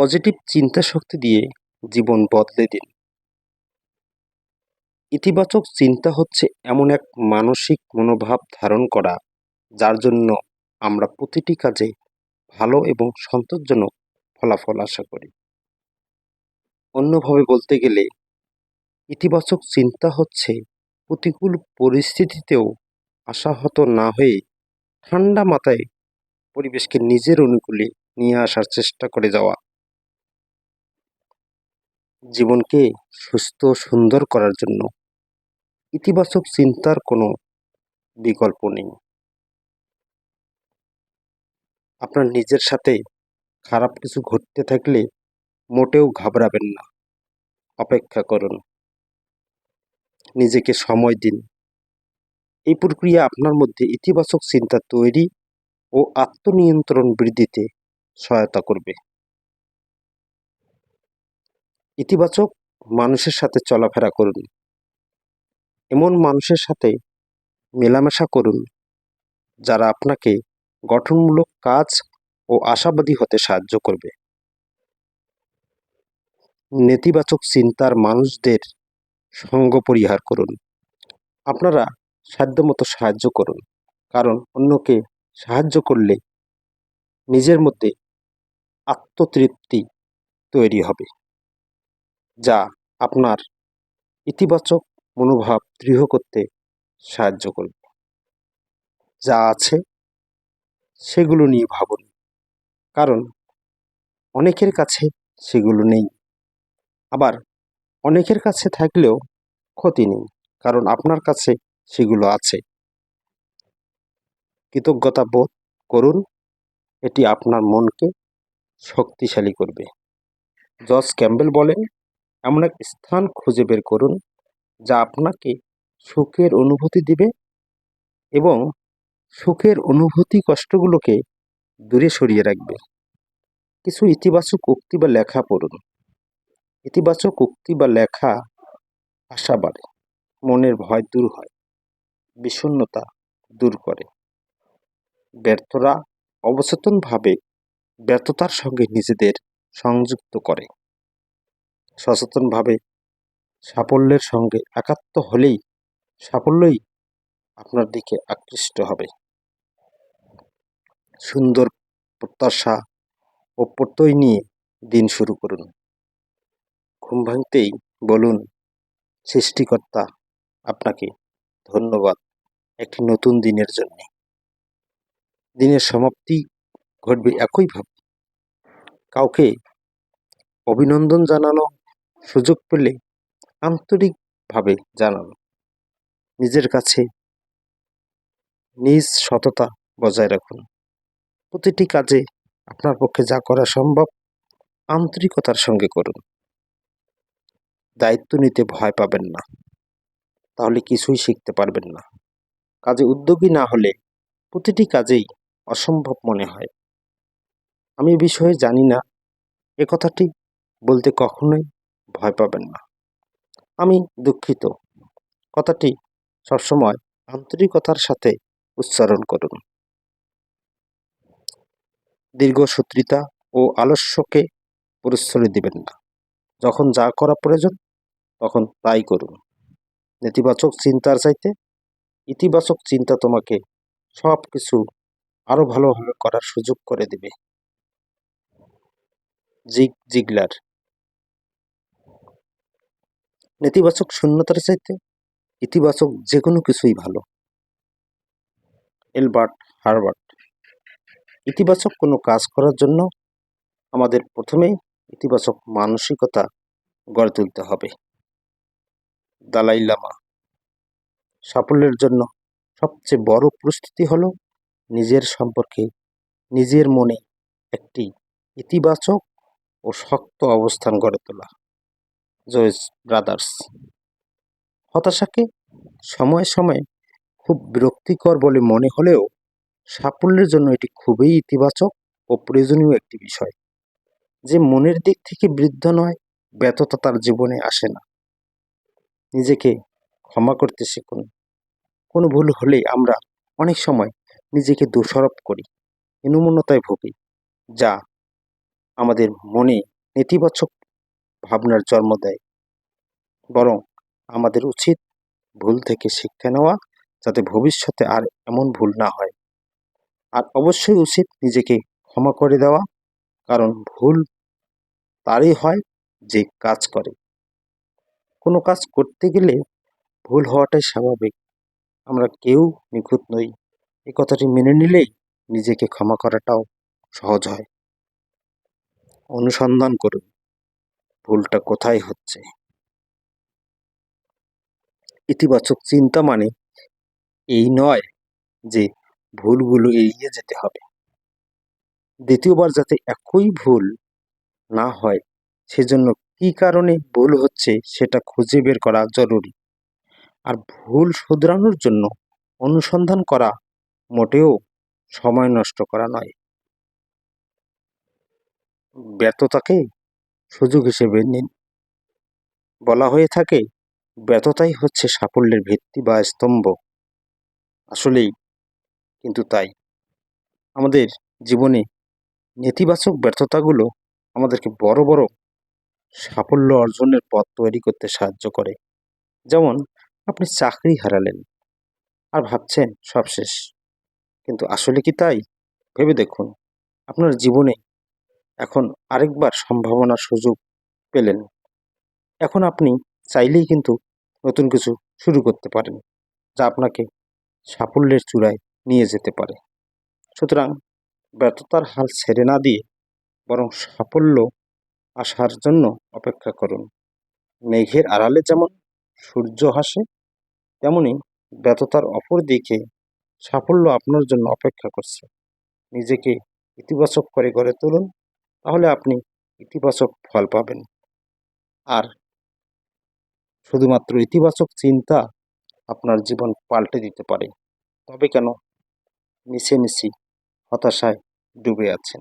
Positive চিন্তা শক্তি দিয়ে জীবন বদলে দিন। ইতিবাচক চিন্তা হচ্ছে এমন এক মানসিক মনোভাব ধারণ করা, যার জন্য আমরা প্রতিটি কাজে ভালো এবং সন্তোষজনক ফলাফল আশা করি। অন্যভাবে বলতে গেলে, ইতিবাচক চিন্তা হচ্ছে প্রতিকূল পরিস্থিতিতেও আশাহত না হয়ে ঠান্ডা মাথায় পরিবেশকে নিজের অনুকূলে নিয়ে আসার চেষ্টা করে যাওয়া। জীবনকে সুস্থ সুন্দর করার জন্য ইতিবাচক চিন্তার কোনো বিকল্প নেই। আপনার নিজের সাথে খারাপ কিছু ঘটতে থাকলে মোটেও ঘাবড়াবেন না। অপেক্ষা করুন। নিজেকে সময় দিন। এই প্রক্রিয়া আপনার মধ্যে ইতিবাচক চিন্তা তৈরি ও আত্মনিয়ন্ত্রণ বৃদ্ধিতে সহায়তা করবে। ইতিবাচক মানুষের সাথে চলাফেরা করুন। এমন মানুষের সাথে মেলামেশা করুন, যারা আপনাকে গঠনমূলক কাজ ও আশাবাদী হতে সাহায্য করবে। নেতিবাচক চিন্তার মানুষদের সঙ্গ পরিহার করুন। আপনারা সাধ্যমতো সাহায্য করুন, কারণ অন্যকে সাহায্য করলে নিজের মধ্যে আত্মতৃপ্তি তৈরি হবে। যা আপনার ইতিবাচক মনোভাব দৃঢ় করতে সাহায্য করবে। যা আছে, সেগুলো নিয়ে ভাবুন। কারণ অনেকের কাছে সেগুলো নেই। আবার অনেকের কাছে থাকলেও ক্ষতি নেই, কারণ আপনার কাছে সেগুলো আছে। কৃতজ্ঞতা বোধ করুন, এটি আপনার মনকে শক্তিশালী করবে। জর্জ ক্যাম্বেল বলেন এমন এক স্থান খুঁজে বের করুন, যা আপনাকে সুখের অনুভূতি দিবে এবং সুখের অনুভূতি কষ্টগুলোকে দূরে সরিয়ে রাখবে। কিছু ইতিবাচক উক্তি বা লেখা পড়ুন। ইতিবাচক উক্তি বা লেখা আশা বাড়ে, মনের ভয় দূর হয় বিষণ্নতা দূর করে। ব্যর্থরা অবচেতনভাবে ব্যর্থতার সঙ্গে নিজেদের সংযুক্ত করে। সচেতনভাবে সাফল্যের সঙ্গে একাত্ম হলেই সাফল্যই আপনার দিকে আকৃষ্ট হবে। সুন্দর প্রত্যাশা ও প্রত্যয় নিয়ে দিন শুরু করুন। ঘুম ভাঙতেই বলুন, সৃষ্টিকর্তা আপনাকে ধন্যবাদ একটি নতুন দিনের জন্য। দিনের সমাপ্তি ঘটবে একইভাবে কাউকে অভিনন্দন জানানো সুযোগ পেলে আন্তরিকভাবে জানান। নিজের কাছে নিজ সততা বজায় রাখুন। প্রতিটি কাজে আপনার পক্ষে যা করা সম্ভব, আন্তরিকতার সঙ্গে করুন। দায়িত্ব নিতে ভয় পাবেন না। তাহলে কিছুই শিখতে পারবেন না। কাজে উদ্যোগী না হলে প্রতিটি কাজেই অসম্ভব মনে হয়। আমি বিষয়ে জানি না। এ কথাটি বলতে কখনোই ভয় পাবেন না। আমি দুঃখিত। কথাটি সবসময় আন্তরিকতার সাথে উচ্চারণ করুন। দীর্ঘসূত্রিতা ও আলস্যকে পরিশ্রয় দিবেন না। যখন যা করা প্রয়োজন, তখন তাই করুন। নেতিবাচক চিন্তার চাইতে ইতিবাচক চিন্তা তোমাকে সব কিছু আরও ভালোভাবে করার সুযোগ করে দেবে। জিগ জিগলার নেতিবাচক শূন্যতার চাইতে ইতিবাচক যে কোনো কিছুই ভালো। এলবার্ট হারবার্ট ইতিবাচক কোনো কাজ করার জন্য আমাদের প্রথমেই ইতিবাচক মানসিকতা গড়ে তুলতে হবে। দালাই লামা, সাফল্যের জন্য সবচেয়ে বড় প্রস্তুতি হলো নিজের সম্পর্কে নিজের মনে একটি ইতিবাচক ও শক্ত অবস্থান গড়ে তোলা। Joyce brothers. হতাশাকে সময়ে সময়ে খুব বিরক্তিকর বলে মনে হলেও সাফল্যের জন্য এটি খুবই ইতিবাচক ও প্রয়োজনীয় একটি বিষয়। যে মনের দিক থেকে বৃদ্ধ নয়, ব্যর্থতা তার জীবনে আসে না। নিজেকে ক্ষমা করতে শিখুন। কোনো ভুল হলে আমরা অনেক সময় নিজেকে দোষারোপ করি, হীনমন্যতায় ভুগি, যা আমাদের মনে নেতিবাচক ভাবনার জন্ম দেয়। বরং আমাদের উচিত ভুল থেকে শিক্ষা নেওয়া যাতে ভবিষ্যতে আর এমন ভুল না হয়। আর অবশ্যই উচিত নিজেকে ক্ষমা করে দেওয়া, কারণ ভুল তারই হয় যে কাজ করে। কোনো কাজ করতে গেলে ভুল হওয়াটাই স্বাভাবিক। আমরা কেউ নিখুঁত নই। এই কথাটি মেনে নিলেই নিজেকে ক্ষমা করাটাও সহজ হয়। অনুসন্ধান করুন। ভুলটা কোথায় হচ্ছে? ইতিবাচক চিন্তা মানে এই নয় যে ভুলগুলো এড়িয়ে যেতে হবে। দ্বিতীয়বার যাতে একই ভুল না হয়, সেজন্য কি কারণে ভুল হচ্ছে সেটা খুঁজে বের করা জরুরি। আর ভুল শুধরানোর জন্য অনুসন্ধান করা মোটেও সময় নষ্ট করা নয়। ব্যর্থতাকে সুযোগ হিসেবে নিন বলা হয়ে থাকে, ব্যর্থতাই হচ্ছে সাফল্যের ভিত্তি বা স্তম্ভ। আসলেই কিন্তু তাই। আমাদের জীবনে নেতিবাচক ব্যর্থতাগুলো আমাদেরকে বড় বড় সাফল্য অর্জনের পথ তৈরি করতে সাহায্য করে। যেমন, আপনি চাকরি হারালেন আর ভাবছেন সব শেষ কিন্তু আসলে কি তাই? ভেবে দেখুন, আপনার জীবনে এখন আরেকবার সম্ভাবনার সুযোগ পেলেন। এখন আপনি চাইলেই কিন্তু নতুন কিছু শুরু করতে পারেন, যা আপনাকে সাফল্যের চূড়ায় নিয়ে যেতে পারে। সুতরাং ব্যর্থতার হাল ছেড়ে না দিয়ে বরং সাফল্য আসার জন্য অপেক্ষা করুন। মেঘের আড়ালে যেমন সূর্য হাসে তেমনি ব্যর্থতার অপর দিকে সাফল্য আপনার জন্য অপেক্ষা করছে। নিজেকে ইতিবাচক করে গড়ে তুলুন। তাহলে আপনি ইতিবাচক ফল পাবেন। আর শুধুমাত্র ইতিবাচক চিন্তা আপনার জীবন পাল্টে দিতে পারে। তবে কেন? মিছেমিছি হতাশায় ডুবে আছেন।